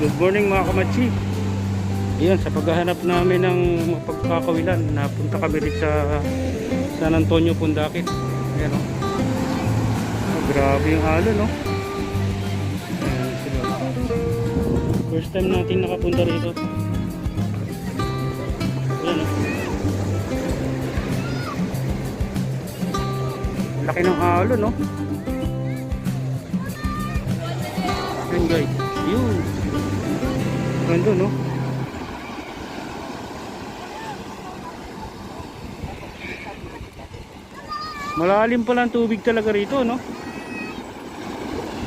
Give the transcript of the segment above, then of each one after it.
Good morning mga kamachi. Ayan, sa paghahanap namin ng mapagkakawilan, napunta kami rin sa San Antonio, Pundakit. Ayan o. Oh, grabe yung alon, no? Ayan sila. First time natin nakapunta rito. Ayan o. Laki ng alon, no? Ayan guys. Yun. Ganda, no? Malalim pala ang tubig talaga rito, no?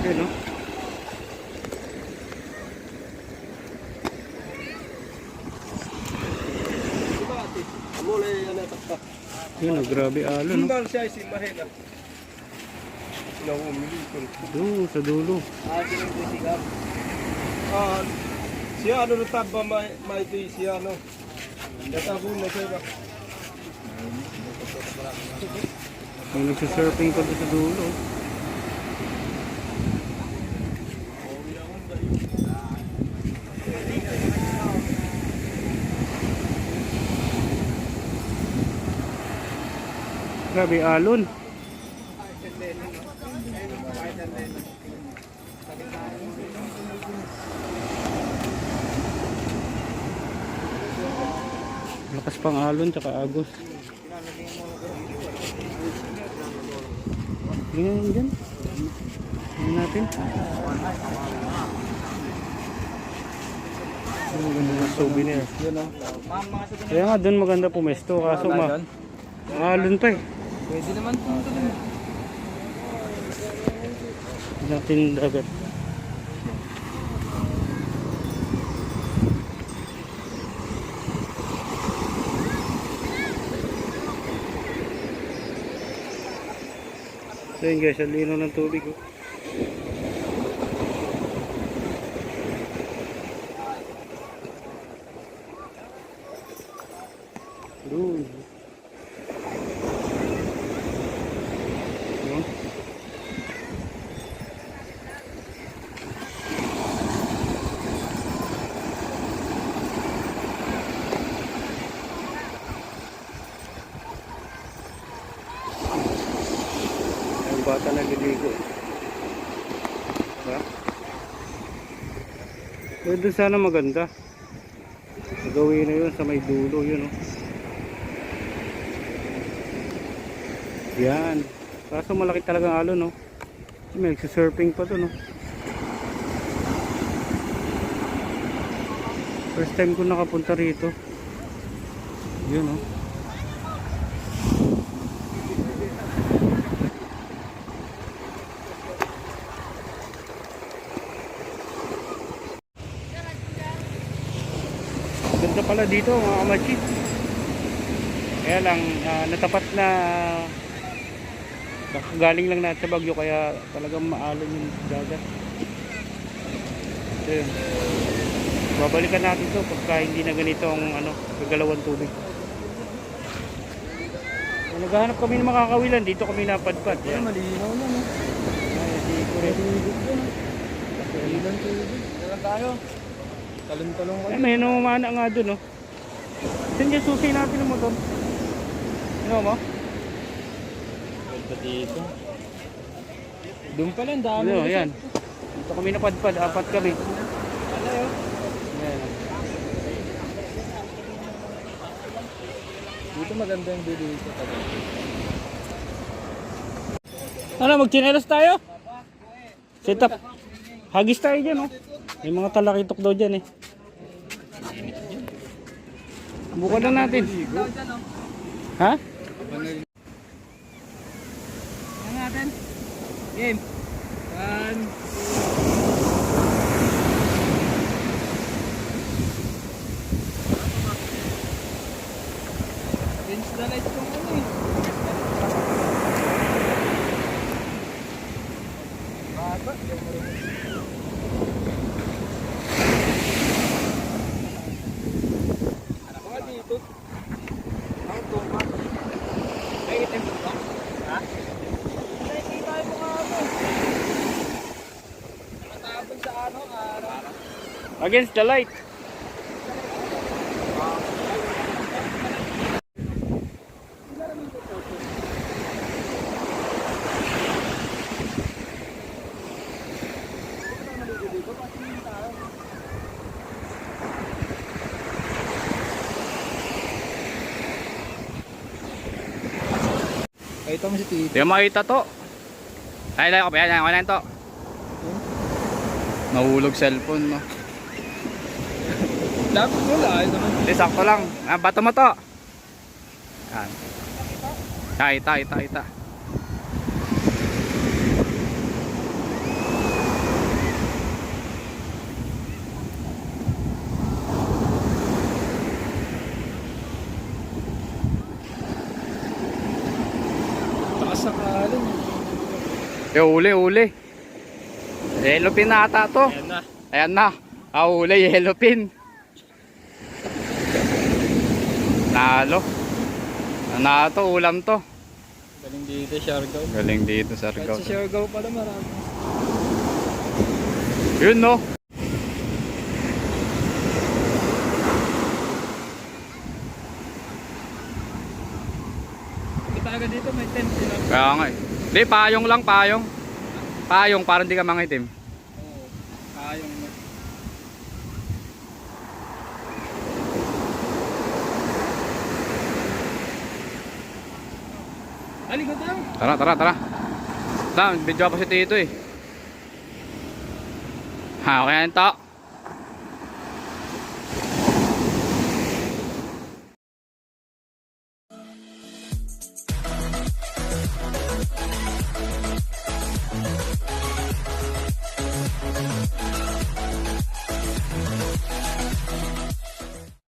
Ayan, no? Yun, oh, grabe alon, no? Simbang siya. Naumili ko. Doon, sa dulo. Ah, yung sigam? Ah, siya ano na taba may may ito siya ano. Natago na siya ba? May nagsisurfing pa sa dulo. Grabe alon. Lakas pang alon tsaka agos. Ganyan yan dyan. Tingnan natin. Yung mga souvenir. Kaya nga doon maganda pumesto kaso ma alon pa eh. Pwede naman punta dun. Natin dagat. So yun guys, ang lino ng tubig oh. Doon. Yun. Ang bata naliligo. Diba? Pero doon sana maganda. Gawin na yun sa may dulo yun oh. Yan. Kaso malaki talaga ang alon no. May surfing pa to no. First time ko nakapunta rito. Yun oh. Ganda pala dito mga kamachi. Kaya lang ah, natapat na galing lang natin sa Bagyo kaya talagang maalon yung dagat. So, yun. Babalikan natin to pagka hindi na ganito ang ano, kagalawan tubig. So, naghahanap kami ng makakawilan dito kami napadpad. Yan, malinaw na no. Ay, di ko rin. Ilan tubig? Ilan tayo? Talon-talong Ay, may numamana nga dun, no? Saan yung susi natin ng motor? Ano mo? Ganda dito. Doon pala, ang dami. Ano, yan. Dito kami napadpad, apat kami. Ano Yan. Dito maganda yung video dito. Ano, magchinelas tayo? Set up. Hagis tayo dyan, oh. May mga talakitok daw dyan, eh. Buka na natin. Ha? Ano natin? Game. One, Against the light kung ano eh. Baba. Mga dito. Ang tumba. Ay, itim ba? Ha? Hindi tayo mga ano. Against the light. Ito mo si Tito. Hindi ko makita to. Ay, lang ako. Yan, yan. Wala to. Nahulog cellphone, no? Dapat wala. Hindi, sakto lang. Ah, bato mo to. Yan. Ah, ita, ita, ita. Yo, uli, uli. Yellow pin na ata to. Ayan na. Ayan na. Ah, uli, yellow pin. Nalo. Nalo to, ulam to. Galing dito, Siargao. Galing dito sa Kahit sa Siargao pala marami. Yun no. Kita agad dito, may tent sila. Kaya nga eh. Hindi, payong lang, payong. Payong, para hindi ka mangitim. Oo. Kayong na. Aligod lang. Tara, tara, tara. Tara, video pa si Tito eh. Ha, okay yan to.